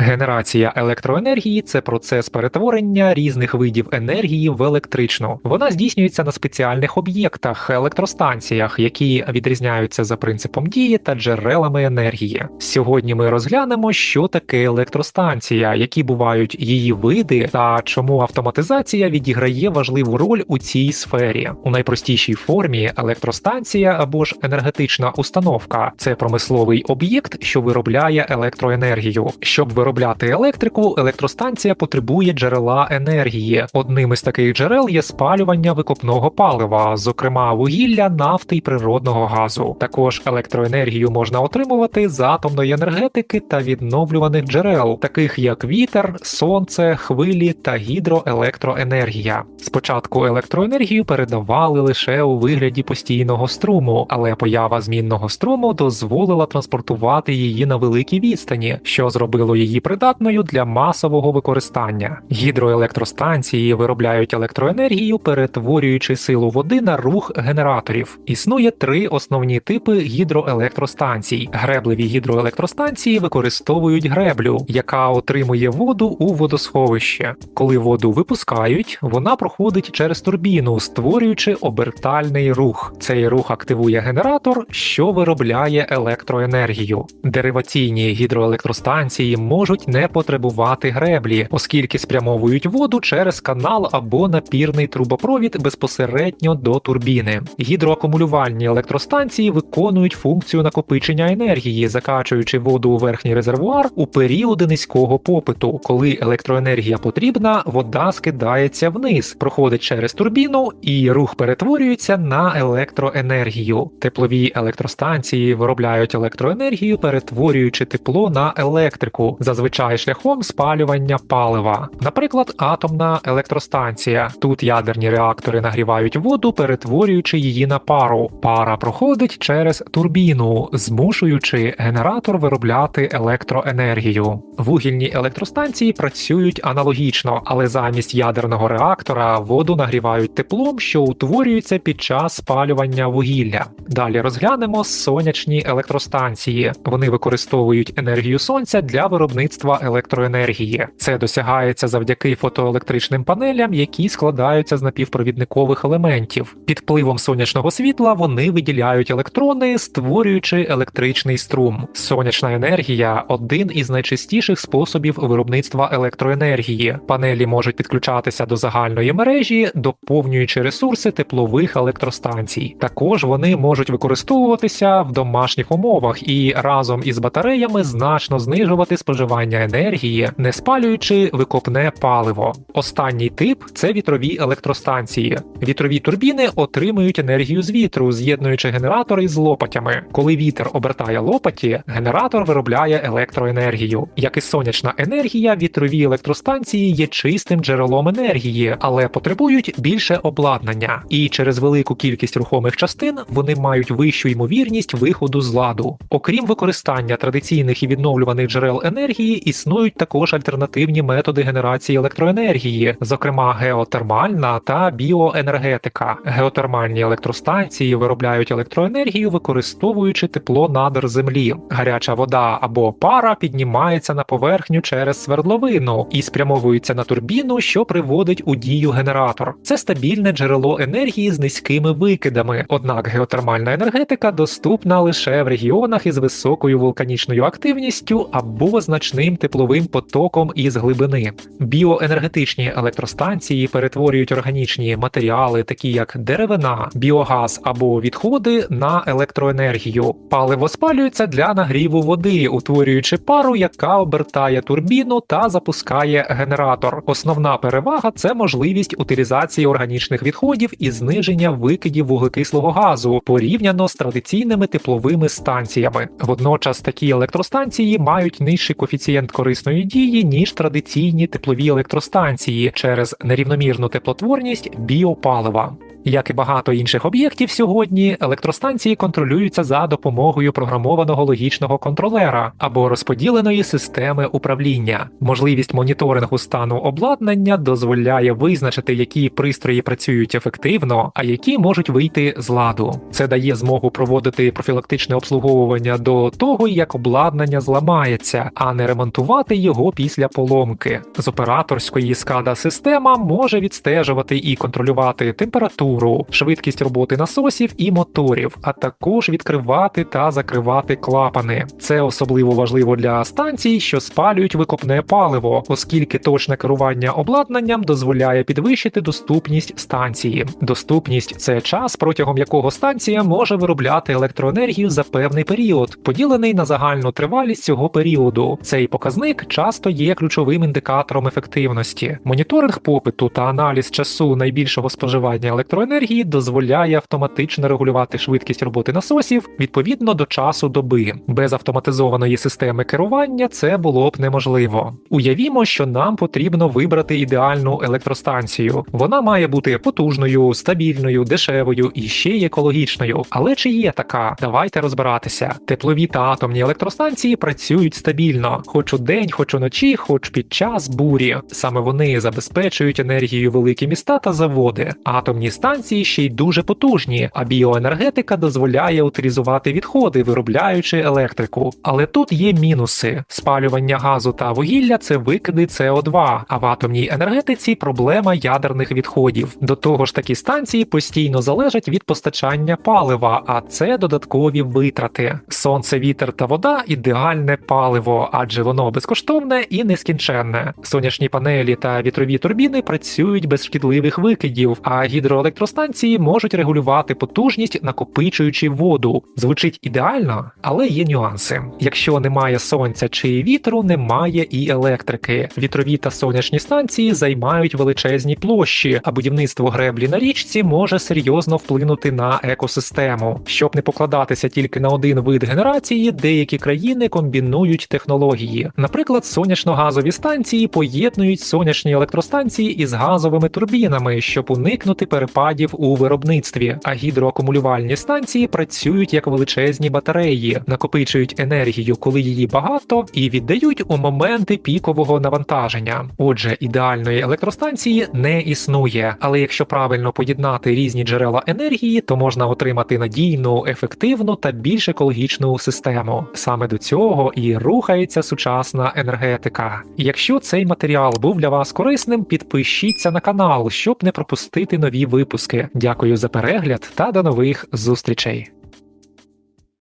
Генерація електроенергії це процес перетворення різних видів енергії в електричну. Вона здійснюється на спеціальних об'єктах, електростанціях, які відрізняються за принципом дії та джерелами енергії. Сьогодні ми розглянемо, що таке електростанція, які бувають її види та чому автоматизація відіграє важливу роль у цій сфері. У найпростішій формі електростанція або ж енергетична установка це промисловий об'єкт, що виробляє електроенергію. Щоб виробляти електрику, електростанція потребує джерела енергії. Одним із таких джерел є спалювання викопного палива, зокрема вугілля, нафти й природного газу. Також електроенергію можна отримувати з атомної енергетики та відновлюваних джерел, таких як вітер, сонце, хвилі та гідроелектроенергія. Спочатку електроенергію передавали лише у вигляді постійного струму, але поява змінного струму дозволила транспортувати її на великій відстані, що зробило її придатною для масового використання. Гідроелектростанції виробляють електроенергію, перетворюючи силу води на рух генераторів. Існує три основні типи гідроелектростанцій. Греблеві гідроелектростанції використовують греблю, яка отримує воду у водосховище. Коли воду випускають, вона проходить через турбіну, створюючи обертальний рух. Цей рух активує генератор, що виробляє електроенергію. Дериваційні гідроелектростанції можуть не потребувати греблі, оскільки спрямовують воду через канал або напірний трубопровід безпосередньо до турбіни. Гідроакумулювальні електростанції виконують функцію накопичення енергії, закачуючи воду у верхній резервуар у періоди низького попиту. Коли електроенергія потрібна, вода скидається вниз, проходить через турбіну, і рух перетворюється на електроенергію. Теплові електростанції виробляють електроенергію, перетворюючи тепло на електрику, зазвичай шляхом спалювання палива. Наприклад, атомна електростанція. Тут ядерні реактори нагрівають воду, перетворюючи її на пару. Пара проходить через турбіну, змушуючи генератор виробляти електроенергію. Вугільні електростанції працюють аналогічно, але замість ядерного реактора воду нагрівають теплом, що утворюється під час спалювання вугілля. Далі розглянемо сонячні електростанції. Вони використовують енергію сонця для виробництва електроенергії. Це досягається завдяки фотоелектричним панелям, які складаються з напівпровідникових елементів. Під впливом сонячного світла вони виділяють електрони, створюючи електричний струм. Сонячна енергія один із найчастіших способів виробництва електроенергії. Панелі можуть підключатися до загальної мережі, доповнюючи ресурси теплових електростанцій. Також вони можуть використовуватися в домашніх умовах і разом із батареями значно знижувати споживання енергії, не спалюючи викопне паливо. Останній тип це вітрові електростанції. Вітрові турбіни отримують енергію з вітру, з'єднуючи генератори з лопатями. Коли вітер обертає лопаті, генератор виробляє електроенергію. Як і сонячна енергія, вітрові електростанції є чистим джерелом енергії, але потребують більше обладнання, і через велику кількість рухомих частин вони мають вищу ймовірність виходу з ладу. Окрім використання традиційних і відновлюваних джерел енергії, існують також альтернативні методи генерації електроенергії, зокрема геотермальна та біоенергетика. Геотермальні електростанції виробляють електроенергію, використовуючи тепло надр землі. Гаряча вода або пара піднімається на поверхню через свердловину і спрямовується на турбіну, що приводить у дію генератор. Це стабільне джерело енергії з низькими викидами. Однак геотермальна енергетика доступна лише в регіонах із високою вулканічною активністю або значним тепловим потоком із глибини. Біоенергетичні електростанції перетворюють органічні матеріали, такі як деревина, біогаз або відходи, на електроенергію. Паливо спалюється для нагріву води, утворюючи пару, яка обертає турбіну та запускає генератор. Основна перевага це можливість утилізації органічних відходів і зниження викидів вуглекислого газу порівняно з традиційними тепловими станціями. Водночас такі електростанції мають нижчий коефіцієнт корисної дії ніж традиційні теплові електростанції через нерівномірну теплотворність біопалива. Як і багато інших об'єктів сьогодні, електростанції контролюються за допомогою програмованого логічного контролера або розподіленої системи управління. Можливість моніторингу стану обладнання дозволяє визначити, які пристрої працюють ефективно, а які можуть вийти з ладу. Це дає змогу проводити профілактичне обслуговування до того, як обладнання зламається, а не ремонтувати його після поломки. З операторської скада система може відстежувати і контролювати температуру, швидкість роботи насосів і моторів, а також відкривати та закривати клапани. Це особливо важливо для станцій, що спалюють викопне паливо, оскільки точне керування обладнанням дозволяє підвищити доступність станції. Доступність це час, протягом якого станція може виробляти електроенергію за певний період, поділений на загальну тривалість цього періоду. Цей показник часто є ключовим індикатором ефективності. Моніторинг попиту та аналіз часу найбільшого споживання електроенергії дозволяє автоматично регулювати швидкість роботи насосів відповідно до часу доби. Без автоматизованої системи керування це було б неможливо. Уявімо, що нам потрібно вибрати ідеальну електростанцію. Вона має бути потужною, стабільною, дешевою і ще й екологічною. Але чи є така? Давайте розбиратися. Теплові та атомні електростанції працюють стабільно, хоч у день, хоч уночі, хоч під час бурі. Саме вони забезпечують енергією великі міста та заводи. Атомні станції ще й дуже потужні, а біоенергетика дозволяє утилізувати відходи, виробляючи електрику. Але тут є мінуси: спалювання газу та вугілля це викиди СО2, а в атомній енергетиці проблема ядерних відходів. До того ж, такі станції постійно залежать від постачання палива, а це додаткові витрати. Сонце, вітер та вода ідеальне паливо, адже воно безкоштовне і нескінченне. Сонячні панелі та вітрові турбіни працюють без шкідливих викидів, а гідроелектростанції можуть регулювати потужність, накопичуючи воду. Звучить ідеально, але є нюанси. Якщо немає сонця чи вітру, немає і електрики. Вітрові та сонячні станції займають величезні площі, а будівництво греблі на річці може серйозно вплинути на екосистему. Щоб не покладатися тільки на один вид генерації, деякі країни комбінують технології. Наприклад, сонячно-газові станції поєднують сонячні електростанції із газовими турбінами, щоб уникнути перепадів у виробництві. А гідроакумулювальні станції працюють як величезні батареї, накопичують енергію, коли її багато, і віддають у моменти пікового навантаження. Отже, ідеальної електростанції не існує, але якщо правильно поєднати різні джерела енергії, то можна отримати надійну, ефективну та більш екологічну систему. Саме до цього і рухається сучасна енергетика. Якщо цей матеріал був для вас корисним, підпишіться на канал, щоб не пропустити нові випуски. Дякую за перегляд та до нових зустрічей.